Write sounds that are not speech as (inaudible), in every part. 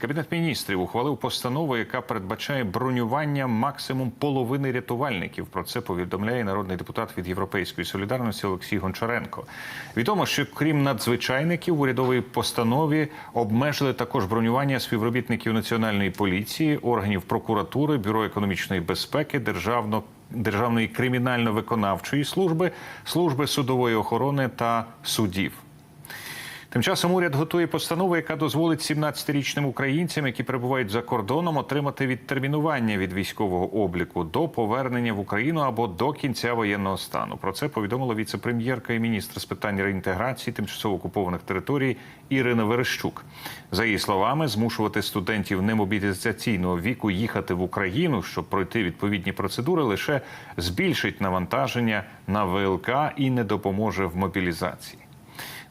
Кабінет міністрів ухвалив постанову, яка передбачає бронювання максимум половини рятувальників. Про це повідомляє народний депутат від Європейської солідарності Олексій Гончаренко. Відомо, що крім надзвичайників в урядовій постанові обмежили також бронювання співробітників національної поліції, органів прокуратури, бюро економічної безпеки, державно. Державної кримінально-виконавчої служби, служби судової охорони та судів. Тим часом уряд готує постанову, яка дозволить 17-річним українцям, які перебувають за кордоном, отримати відтермінування від військового обліку до повернення в Україну або до кінця воєнного стану. Про це повідомила віце-прем'єрка і міністр з питань реінтеграції тимчасово окупованих територій Ірина Верещук. За її словами, змушувати студентів немобілізаційного віку їхати в Україну, щоб пройти відповідні процедури, лише збільшить навантаження на ВЛК і не допоможе в мобілізації.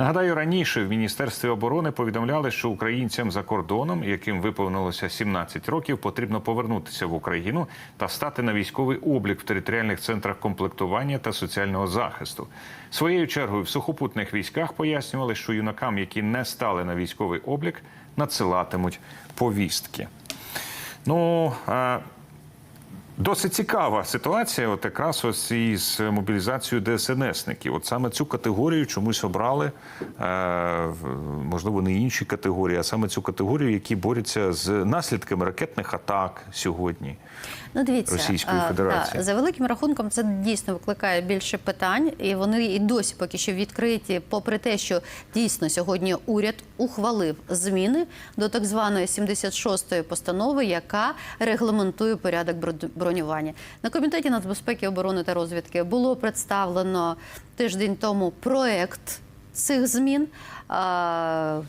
Нагадаю, раніше в міністерстві оборони повідомляли, що українцям за кордоном, яким виповнилося 17 років, потрібно повернутися в Україну та стати на військовий облік в територіальних центрах комплектування та соціального захисту. Своєю чергою в сухопутних військах пояснювали, що юнакам, які не стали на військовий облік, надсилатимуть повістки. Ну Досить цікава ситуація, от якраз ось із мобілізацією ДСНСників. От саме цю категорію чомусь обрали, е, можливо, не інші категорії, а саме цю категорію, які борються з наслідками ракетних атак сьогодні. Ну, дивіться, Російської Федерації. та, за великим рахунком, це дійсно викликає більше питань, і вони і досі поки що відкриті, попри те, що дійсно сьогодні уряд ухвалив зміни до так званої 76-ї постанови, яка регламентує порядок бро- бронювання. На комітеті нацбезпеки, оборони та розвідки було представлено тиждень тому проект цих змін.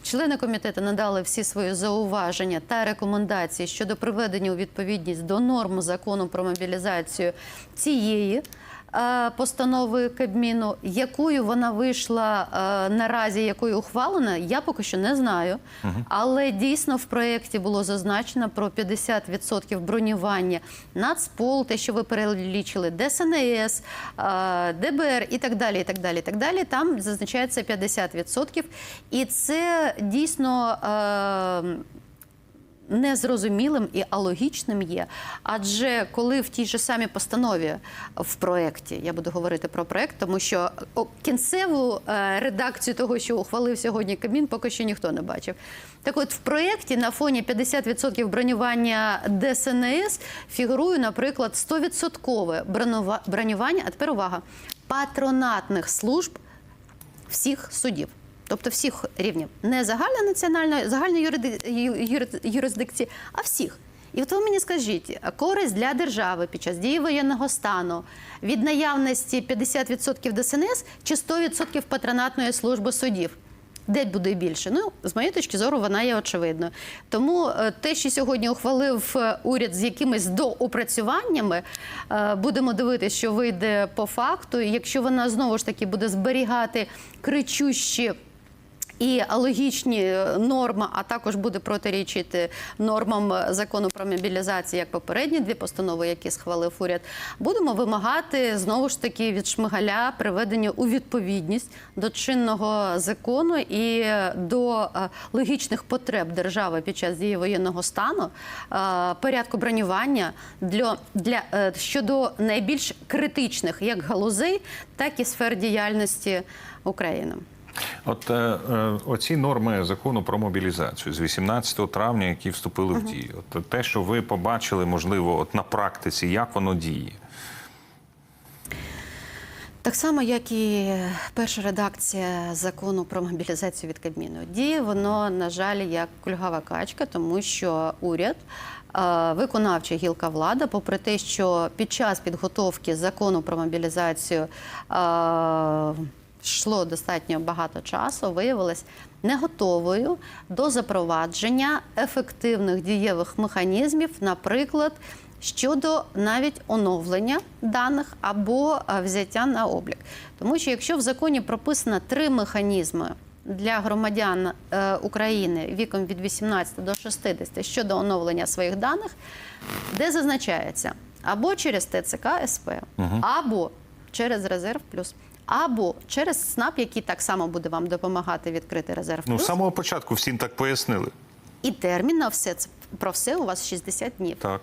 Члени комітету надали всі свої зауваження та рекомендації щодо приведення у відповідність до норм закону про мобілізацію цієї постанови Кабміну. Якою вона вийшла е, наразі, якою ухвалена, я поки що не знаю. Але дійсно в проєкті було зазначено про 50% бронювання Нацпол, те, що ви перелічили, ДСНС, е, ДБР і так далі. І так далі, і так далі. Там зазначається 50%. І це дійсно. Е, незрозумілим і алогічним є. Адже коли в тій же самій постанові в проєкті, я буду говорити про проєкт, тому що кінцеву е, редакцію того, що ухвалив сьогодні Кабмін, поки що ніхто не бачив. Так от в проєкті на фоні 50% бронювання ДСНС фігурує, наприклад, 100% бронювання, а тепер увага, патронатних служб всіх судів. Тобто всіх рівнів, не загальна національна, загальної юрисдикції, а всіх. І от ви мені скажіть, користь для держави під час дії воєнного стану від наявності 50% ДСНС чи 100% патронатної служби судів? Де буде більше? Ну, з моєї точки зору, вона є очевидною. Тому е, те, що сьогодні ухвалив е, уряд з якимись доопрацюваннями, е, будемо дивитися, що вийде по факту. Якщо вона знову ж таки буде зберігати кричущі. І логічні норми, а також буде протирічити нормам закону про мобілізацію, як попередні дві постанови, які схвалив уряд. Будемо вимагати знову ж таки від шмигаля приведення у відповідність до чинного закону і до е, логічних потреб держави під час дії воєнного стану, е, порядку бронювання для, для е, щодо найбільш критичних як галузей, так і сфер діяльності України. От е, е, оці норми закону про мобілізацію з 18 травня, які вступили в дію, от те, що ви побачили, можливо, от на практиці, як воно діє. Так само, як і перша редакція закону про мобілізацію від Кабміну. Діє воно, на жаль, як кульгава качка, тому що уряд, е, виконавча гілка влада, попри те, що під час підготовки закону про мобілізацію е, йшло достатньо багато часу, виявилось не готовою до запровадження ефективних дієвих механізмів, наприклад, щодо навіть оновлення даних або е, взяття на облік. Тому що якщо в законі прописано три механізми для громадян е, України віком від 18 до 60 щодо оновлення своїх даних, де зазначається або через ТЦК СП, або через резерв плюс. Або через СНАП, який так само буде вам допомагати відкрити резерв Ну, з самого початку всім так пояснили. І термін на все це про все у вас 60 днів. Так.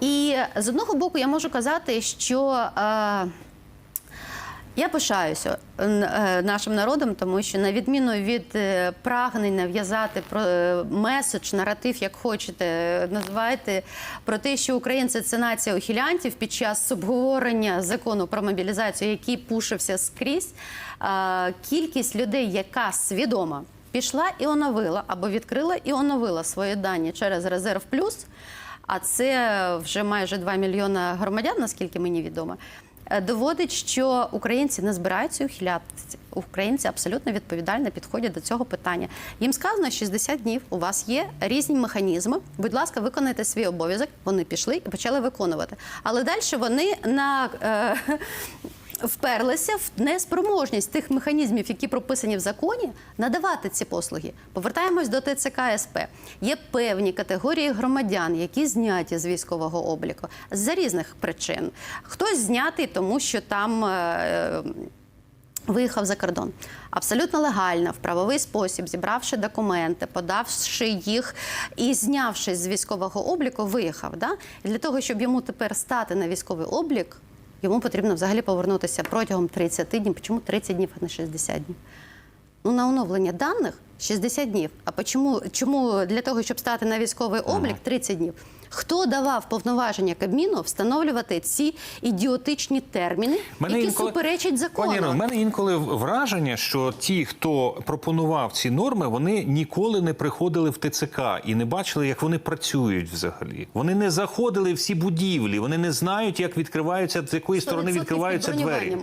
І з одного боку я можу казати, що е, я пишаюся е, нашим народом, тому що на відміну від е, прагнень нав'язати про е, меседж, наратив, як хочете, називайте про те, що українці це нація ухилянтів під час обговорення закону про мобілізацію, який пушився скрізь. Кількість людей, яка свідома пішла і оновила або відкрила і оновила свої дані через резерв плюс. А це вже майже 2 мільйона громадян, наскільки мені відомо. Е, Доводить, що українці не збираються ухилятися. Українці абсолютно відповідально підходять до цього питання. Їм сказано 60 днів. У вас є різні механізми. Будь ласка, виконайте свій обов'язок. Вони пішли і почали виконувати. Але далі вони на е, вперлися в неспроможність тих механізмів, які прописані в законі, надавати ці послуги. Повертаємось до ТЦК СП. Є певні категорії громадян, які зняті з військового обліку з-за різних причин. Хтось знятий, тому що там. е, Виїхав за кордон абсолютно легально, в правовий спосіб, зібравши документи, подавши їх і знявшись з військового обліку, виїхав. Да? І для того, щоб йому тепер стати на військовий облік, йому потрібно взагалі повернутися протягом 30 днів. Чому 30 днів, а не 60 днів? Ну, на оновлення даних 60 днів. А чому, чому для того, щоб стати на військовий облік 30 днів? Хто давав повноваження Кабміну встановлювати ці ідіотичні терміни, мене які суперечать закону? Пані в мене інколи враження, що ті, хто пропонував ці норми, вони ніколи не приходили в ТЦК і не бачили, як вони працюють взагалі. Вони не заходили в всі будівлі, вони не знають, як відкриваються з якої сторони відкриваються двері.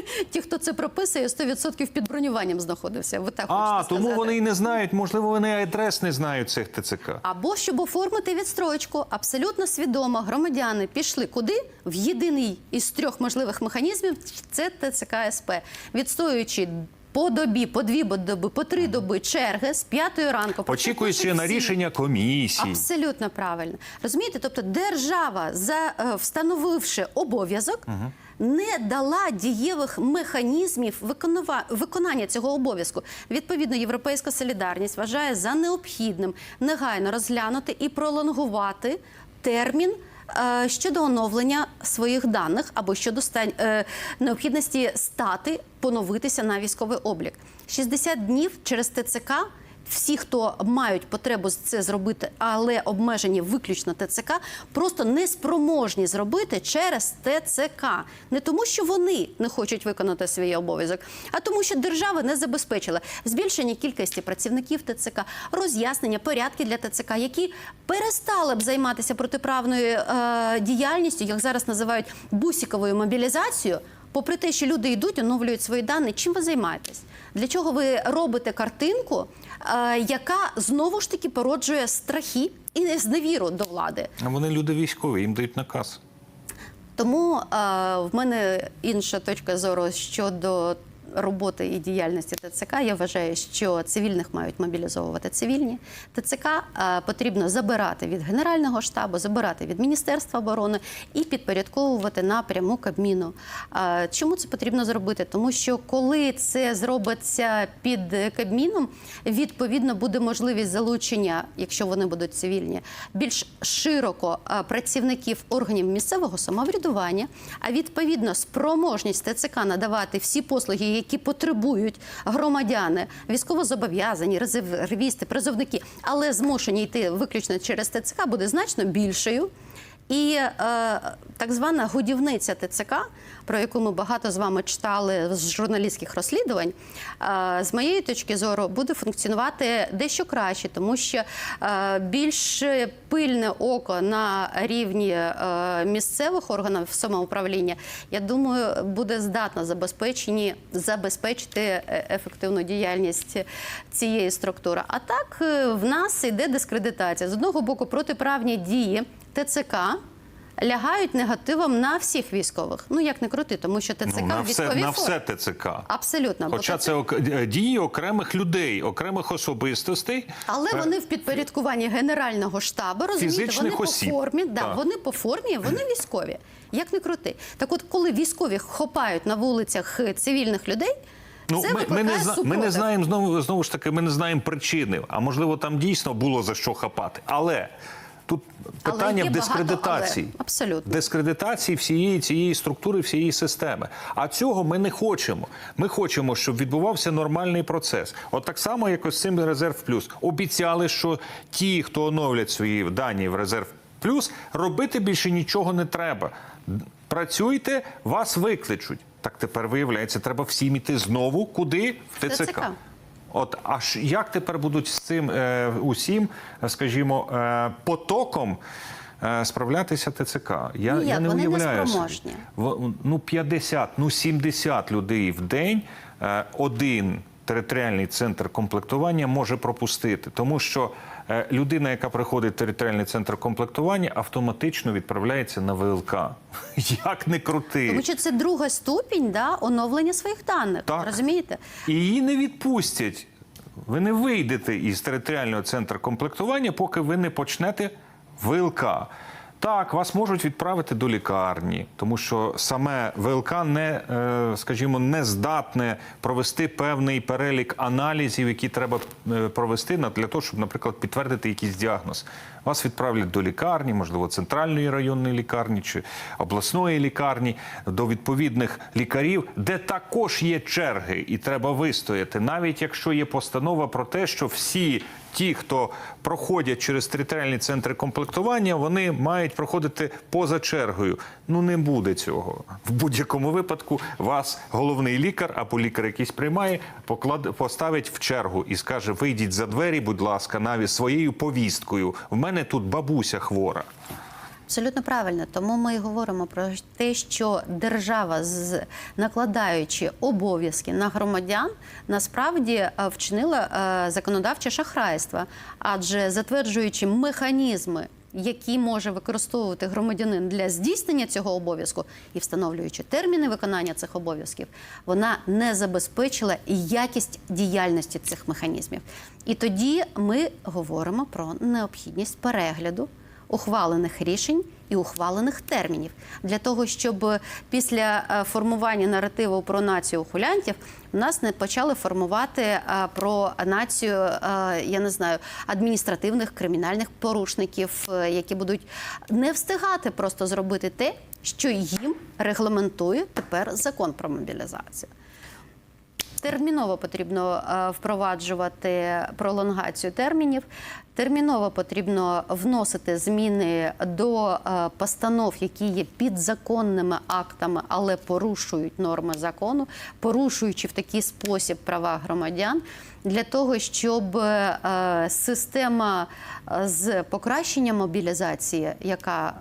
(laughs) Ті, хто це прописує, 100% під бронюванням знаходився. Ви так А тому сказати. вони і не знають. Можливо, вони адрес не знають цих ТЦК. Або щоб оформити відстрочку, абсолютно свідомо громадяни пішли куди? В єдиний із трьох можливих механізмів це ТЦК СП, відстоюючи. По добі, по дві доби, по три доби черги з п'ятої ранку. Очікуючи на рішення комісії. Абсолютно правильно. Розумієте, тобто держава, за, е, встановивши обов'язок, не дала дієвих механізмів виконання цього обов'язку. Відповідно, європейська солідарність вважає за необхідним негайно розглянути і пролонгувати термін. е, Щодо оновлення своїх даних або щодо е, необхідності стати поновитися на військовий облік, 60 днів через ТЦК всі, хто мають потребу це зробити, але обмежені виключно ТЦК, просто неспроможні зробити через ТЦК. Не тому, що вони не хочуть виконати свій обов'язок, а тому, що держава не забезпечила збільшення кількості працівників ТЦК, роз'яснення порядки для ТЦК, які перестали б займатися протиправною е, діяльністю, як зараз називають бусіковою мобілізацією. Попри те, що люди йдуть, оновлюють свої дані, чим ви займаєтесь? Для чого ви робите картинку, е, яка знову ж таки породжує страхи і зневіру до влади? А вони люди військові, їм дають наказ. Тому е, в мене інша точка зору щодо роботи і діяльності ТЦК. Я вважаю, що цивільних мають мобілізовувати цивільні. ТЦК е, потрібно забирати від Генерального штабу, забирати від Міністерства оборони і підпорядковувати напряму Кабміну. Е, чому це потрібно зробити? Тому що коли це зробиться під Кабміном, відповідно буде можливість залучення, якщо вони будуть цивільні, більш широко е, працівників органів місцевого самоврядування, а відповідно спроможність ТЦК надавати всі послуги, які потребують громадяни, військовозобов'язані, резервісти, призовники, але змушені йти виключно через ТЦК, буде значно більшою. І е, так звана годівниця ТЦК, про яку ми багато з вами читали з журналістських розслідувань, е, з моєї точки зору буде функціонувати дещо краще, тому що е, більш пильне око на рівні е, місцевих органів самоуправління, я думаю, буде здатно забезпечені забезпечити ефективну діяльність цієї структури. А так в нас йде дискредитація з одного боку протиправні дії. ТЦК лягають негативом на всіх військових. Ну як не крути, тому що ТЦК Ну, на все, військовій на все ТЦК. Абсолютно. Хоча це ок- е, дії окремих людей, окремих особистостей. Але Е, вони в підпорядкуванні Генерального штабу, розумієте, вони осіб. по формі, да, Так. вони по формі, вони (clears throat) військові. Як не крути. Так от, коли військові хопають на вулицях е, цивільних людей, Ну, Це ми, ми, не, зна- ми не знаємо знову знову ж таки, ми не знаємо причини. А можливо, там дійсно було за що хапати. Але тут питання в багато дискредитації. але. Абсолютно. Дискредитації всієї цієї структури, всієї системи. А цього ми не хочемо. Ми хочемо, щоб відбувався нормальний процес. От так само, як ось цим резерв плюс. Обіцяли, що ті, хто оновлять свої дані в резерв плюс, робити більше нічого не треба. Працюйте, вас викличуть. Так тепер виявляється, треба всім іти знову куди? В ТЦК. От аж як тепер будуть з цим е, усім, е, скажімо, е, потоком е, справлятися ТЦК? Я, Ніяк, я не вони уявляю. собі. неспроможні. В- Ну 50, ну 70 людей в день е, один територіальний центр комплектування може пропустити, тому що е, людина, яка приходить в територіальний центр комплектування, автоматично відправляється на ВЛК. (laughs) Як не крути. Тому що це друга ступінь да, оновлення своїх даних. Так. Розумієте? І її не відпустять. Ви не вийдете із територіального центру комплектування, поки ви не почнете ВЛК. Так, вас можуть відправити до лікарні, тому що саме ВЛК не, е, скажімо, не здатне провести певний перелік аналізів, які треба е, провести для того, щоб, наприклад, підтвердити якийсь діагноз. Вас відправлять до лікарні, можливо, центральної районної лікарні чи обласної лікарні, до відповідних лікарів, де також є черги, і треба вистояти, навіть якщо є постанова про те, що всі ті, хто проходять через територіальні центри комплектування, вони мають проходити поза чергою. Ну не буде цього. В будь-якому випадку вас головний лікар або лікар якийсь приймає, поклад... поставить в чергу і скаже: вийдіть за двері, будь ласка, навіть своєю повісткою. В мене тут бабуся хвора. Абсолютно правильно. Тому ми і говоримо про те, що держава, накладаючи обов'язки на громадян, насправді е, вчинила е, законодавче шахрайство, адже затверджуючи механізми. Які може використовувати громадянин для здійснення цього обов'язку і встановлюючи терміни виконання цих обов'язків, вона не забезпечила якість діяльності цих механізмів. І тоді ми говоримо про необхідність перегляду ухвалених рішень і ухвалених термінів для того, щоб після е, формування наративу про націю ухилянтів у нас не почали формувати е, про націю, е, я не знаю, адміністративних кримінальних порушників, е, які будуть не встигати просто зробити те, що їм регламентує тепер закон про мобілізацію. Терміново потрібно е, впроваджувати пролонгацію термінів. Терміново потрібно вносити зміни до е, постанов, які є підзаконними актами, але порушують норми закону, порушуючи в такий спосіб права громадян, для того, щоб е, система з покращення мобілізації, яка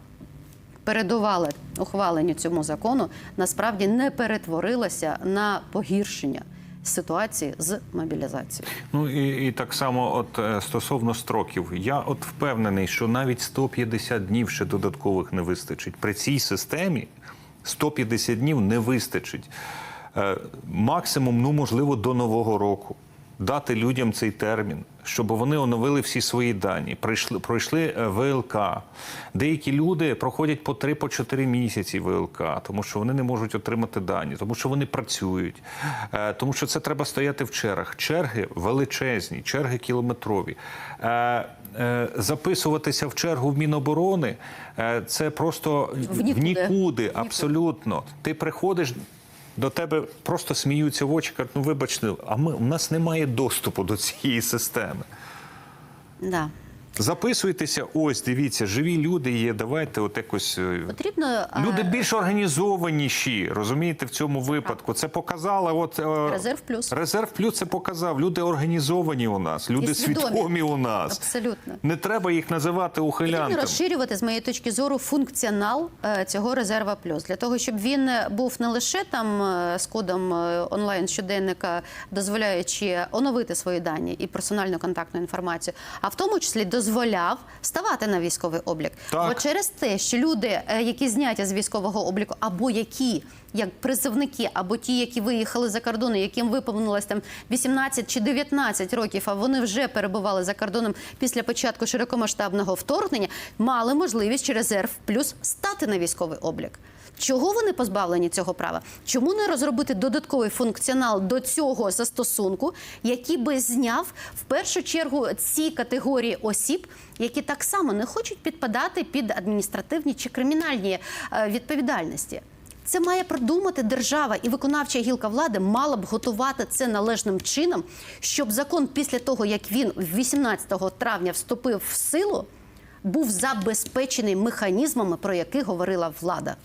передували ухваленню цьому закону, насправді не перетворилася на погіршення ситуації з мобілізацією. Ну і, і так само, от е, стосовно строків, я от впевнений, що навіть 150 днів ще додаткових не вистачить. При цій системі 150 днів не вистачить. Е, максимум, ну можливо, до нового року. Дати людям цей термін, щоб вони оновили всі свої дані, пройшли, пройшли е, ВЛК. Деякі люди проходять по 3-4 місяці ВЛК, тому що вони не можуть отримати дані, тому що вони працюють, е, тому що це треба стояти в чергах. Черги величезні, черги кілометрові. Е, Записуватися в чергу в Міноборони це просто В нікуди. в нікуди, абсолютно. Ти приходиш. До тебе просто сміються в очі, кажуть, ну вибачте, а ми у нас немає доступу до цієї системи. Да. Записуйтеся, ось дивіться, живі люди є. Давайте от якось е, Потрібно е, люди більш організованіші, розумієте, в цьому випадку. Це показала. От е, резерв плюс. резерв плюс це показав. Люди організовані у нас, люди І свідомі. свідомі у нас. Абсолютно. Не треба їх називати Потрібно розширювати, з моєї точки зору, функціонал цього резерва плюс для того, щоб він був не лише там з кодом онлайн щоденника, дозволяючи оновити свої дані і персональну контактну інформацію, а в тому числі дозволяв ставати на військовий облік. Так. Бо через те, що люди, е, які зняті з військового обліку, або які як призовники, або ті, які виїхали за кордон, яким виповнилось там 18 чи 19 років, а вони вже перебували за кордоном після початку широкомасштабного вторгнення, мали можливість через резерв плюс стати на військовий облік. Чого вони позбавлені цього права? Чому не розробити додатковий функціонал до цього застосунку, який би зняв в першу чергу ці категорії осіб, які так само не хочуть підпадати під адміністративні чи кримінальні е, відповідальності? Це має продумати держава і виконавча гілка влади мала б готувати це належним чином, щоб закон після того, як він 18 травня вступив в силу, був забезпечений механізмами, про які говорила влада.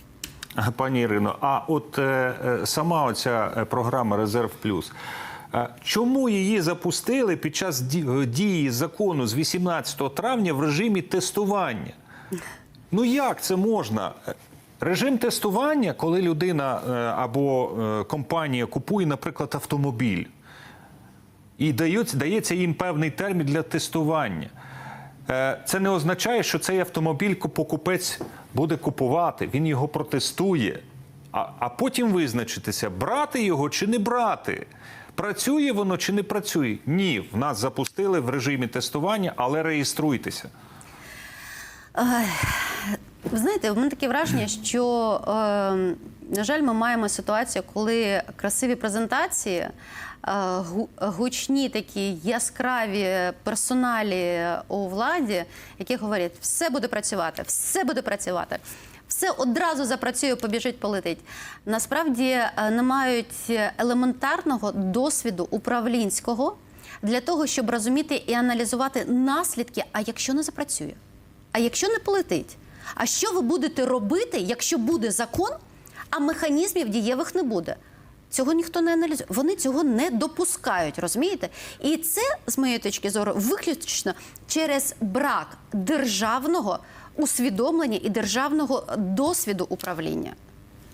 Пані Ірино, а от е, е, сама оця е, програма Резерв Плюс. Чому її запустили під час дії закону з 18 травня в режимі тестування? Ну як це можна? Режим тестування, коли людина або компанія купує, наприклад, автомобіль, і дається їм певний термін для тестування. Це не означає, що цей автомобіль покупець буде купувати. Він його протестує, а, а потім визначитися, брати його чи не брати. Працює воно чи не працює? Ні, в нас запустили в режимі тестування, але реєструйтеся. Ви знаєте, в мене таке враження, що, е, на жаль, ми маємо ситуацію, коли красиві презентації, е, гучні такі яскраві персоналі у владі, які говорять, все буде працювати, все буде працювати. Все одразу запрацює, побіжить, полетить. Насправді е, не мають елементарного досвіду управлінського для того, щоб розуміти і аналізувати наслідки. А якщо не запрацює? А якщо не полетить? А що ви будете робити, якщо буде закон, а механізмів дієвих не буде? Цього ніхто не аналізує. Вони цього не допускають, розумієте? І це, з моєї точки зору, виключно через брак державного усвідомлення і державного досвіду управління.